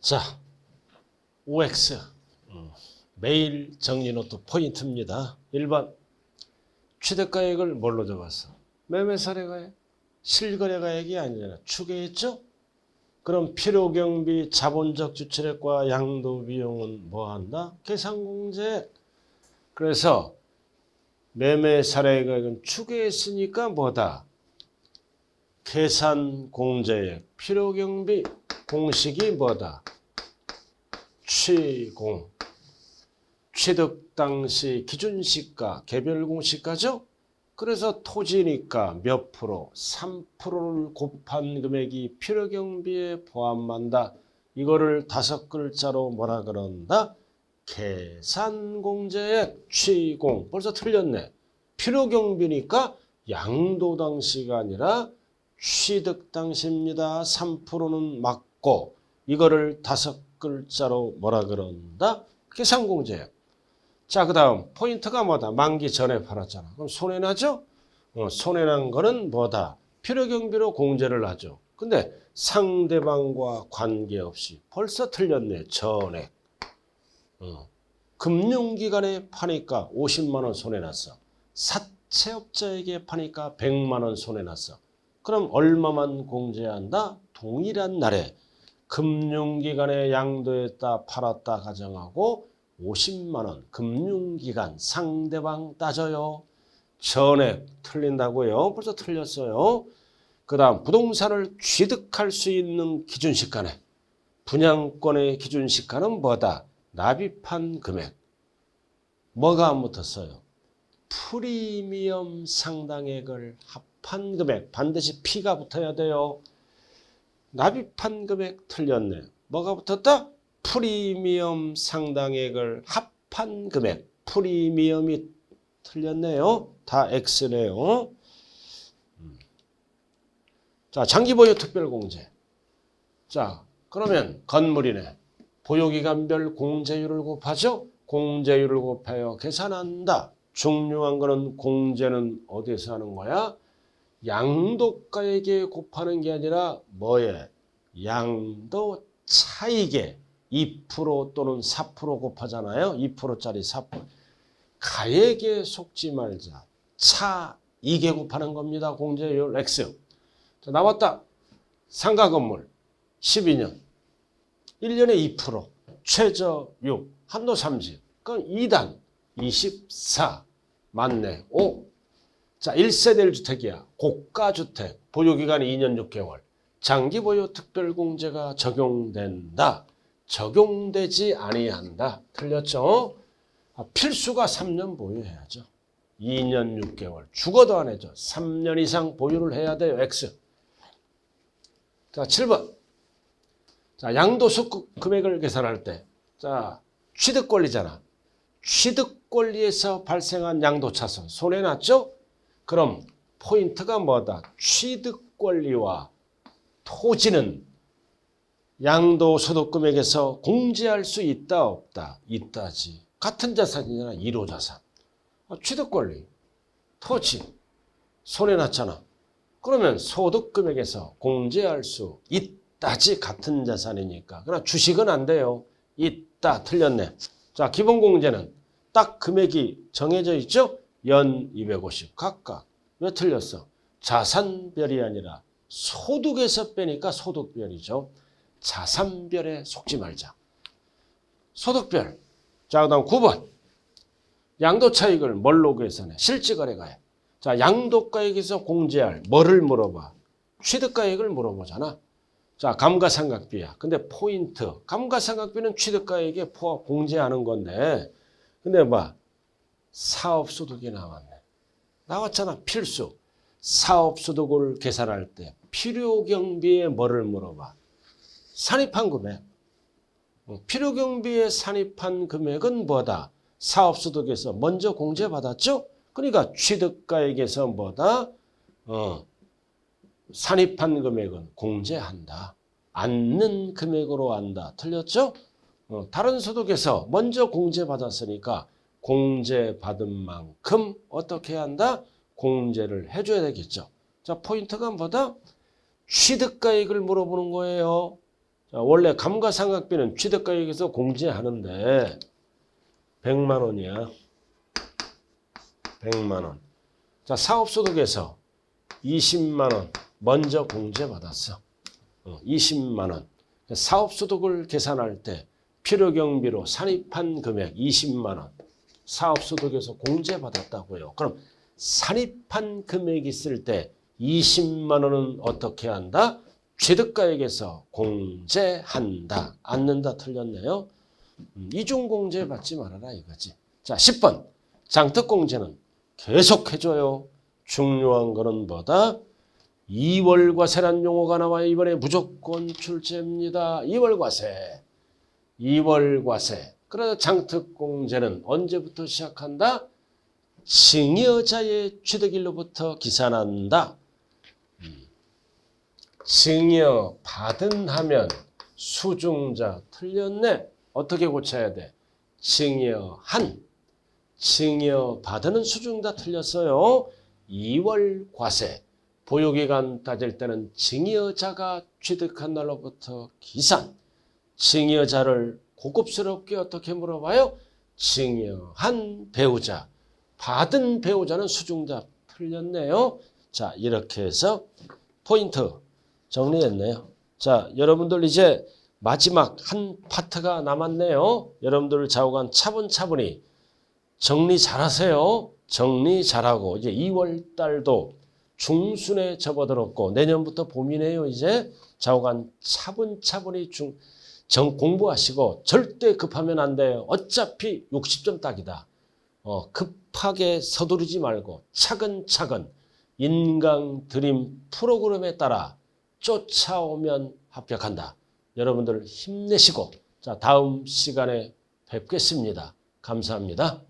자, OX. 음, 매일 정리노트 포인트입니다. 1번. 취득가액을 뭘로 적었어? 매매사례가액? 실거래가액이 아니잖아. 추계했죠? 그럼 필요경비, 자본적 주체력과 양도비용은 뭐 한다? 계산공제. 그래서 매매사례가액은 추계했으니까 뭐다? 계산공제액, 필요경비, 공식이 뭐다? 취공. 취득 당시 기준시가, 개별공시가죠? 그래서 토지니까 몇 프로? 3%를 곱한 금액이 필요경비에 포함한다. 이거를 다섯 글자로 뭐라 그런다? 계산공제액 취공. 벌써 틀렸네. 필요경비니까 양도 당시가 아니라 취득 당시입니다. 3%는 맞고 이거를 다섯 글자로 뭐라 그런다? 계산공제액. 자, 그 다음 포인트가 뭐다? 만기 전에 팔았잖아. 그럼 손해나죠? 어, 손해난 거는 뭐다? 필요경비로 공제를 하죠. 근데 상대방과 관계없이 벌써 틀렸네. 전액. 어, 금융기관에 파니까 50만 원 손해났어. 사채업자에게 파니까 100만 원 손해났어. 그럼 얼마만 공제한다? 동일한 날에 금융기관에 양도했다 팔았다 가정하고 50만 원 금융기관 상대방 따져요. 전액 틀린다고요. 벌써 틀렸어요. 그 다음 부동산을 취득할 수 있는 기준시가네. 분양권의 기준시가는 뭐다? 납입한 금액. 뭐가 안 붙었어요? 프리미엄 상당액을 합한 금액. 반드시 P가 붙어야 돼요. 납입한 금액 틀렸네. 뭐가 붙었다? 프리미엄 상당액을 합한 금액. 프리미엄이 틀렸네요. 다 X네요. 음. 자, 장기 보유 특별 공제. 자, 그러면 건물이네. 보유기간별 공제율을 곱하죠? 공제율을 곱하여 계산한다. 중요한 거는 공제는 어디서 하는 거야? 양도가에게 곱하는 게 아니라 뭐에? 양도 차익에 2% 또는 4% 곱하잖아요. 2%짜리 4%. 가액에 속지 말자. 차익에 곱하는 겁니다. 공제율 X. 자, 나왔다. 상가 건물 12년. 1년에 2%. 최저 6. 한도 30. 그럼 2단 24. 맞네. 5. 자, 1세대 1주택이야. 고가주택. 보유기간이 2년 6개월. 장기 보유 특별공제가 적용된다. 적용되지 아니한다. 틀렸죠? 아, 필수가 3년 보유해야죠. 2년 6개월. 죽어도 안 해줘. 3년 이상 보유를 해야 돼요. X. 자, 7번. 자, 양도소 금액을 계산할 때. 자, 취득 권리잖아. 취득 권리에서 발생한 양도차손. 손해 났죠? 그럼 포인트가 뭐다? 취득 권리와 토지는 양도 소득 금액에서 공제할 수 있다 없다? 있다지. 같은 자산이잖아. 1호 자산. 아, 취득 권리, 토지 손해났잖아. 그러면 소득 금액에서 공제할 수 있다지 같은 자산이니까. 그러나 주식은 안 돼요. 있다 틀렸네. 자 기본 공제는 딱 금액이 정해져 있죠. 연 250 각각. 왜 틀렸어? 자산별이 아니라 소득에서 빼니까 소득별이죠. 자산별에 속지 말자. 소득별. 자, 그 다음 9번. 양도 차익을 뭘로 계산해? 실지거래가액. 자, 양도가액에서 공제할 뭐를 물어봐? 취득가액을 물어보잖아. 자, 감가상각비야. 근데 포인트. 감가상각비는 취득가액에 포함 공제하는 건데, 근데 뭐 사업소득이 나왔네. 나왔잖아. 필수. 사업소득을 계산할 때 필요경비에 뭐를 물어봐? 산입한 금액. 어, 필요경비에 산입한 금액은 뭐다? 사업소득에서 먼저 공제받았죠? 그러니까 취득가액에서 뭐다? 어, 산입한 금액은 공제한다. 않는 금액으로 한다. 틀렸죠? 어, 다른 소득에서 먼저 공제받았으니까 공제 받은 만큼 어떻게 한다? 공제를 해줘야 되겠죠. 자, 포인트가 뭐다? 취득가액을 물어보는 거예요. 자, 원래 감가상각비는 취득가액에서 공제하는데 100만 원이야. 100만 원. 자, 사업소득에서 20만 원 먼저 공제받았어. 어, 20만 원. 사업소득을 계산할 때 필요경비로 산입한 금액 20만 원. 사업소득에서 공제받았다고요. 그럼 산입한 금액이 있을 때 20만 원은 어떻게 한다? 취득가액에서 공제한다. 않는다 틀렸네요. 음, 이중공제 받지 말아라 이거지. 자 10번 장특공제는 계속 해줘요. 중요한 거는 뭐다? 이월과 세란 용어가 나와요. 이번에 무조건 출제입니다. 이월과세. 이월과세. 그래서 장특공제는 언제부터 시작한다? 증여자의 취득일로부터 기산한다. 음. 증여 받은 하면 수중자 틀렸네. 어떻게 고쳐야 돼? 증여한. 증여 받은 수중자 틀렸어요. 2월 과세. 보유기간 따질 때는 증여자가 취득한 날로부터 기산. 증여자를 고급스럽게 어떻게 물어봐요? 증여한 배우자. 받은 배우자는 수중자 틀렸네요. 자, 이렇게 해서 포인트 정리했네요. 자, 여러분들 이제 마지막 한 파트가 남았네요. 여러분들 좌우간 차분차분히 정리 잘하세요. 정리 잘하고 이제 2월 달도 중순에 접어들었고 내년부터 봄이네요. 이제 좌우간 차분차분히 중, 정 공부하시고 절대 급하면 안 돼요. 어차피 60점 딱이다. 어, 급하게 서두르지 말고 차근차근 인강 드림 프로그램에 따라 쫓아오면 합격한다. 여러분들 힘내시고 자 다음 시간에 뵙겠습니다. 감사합니다.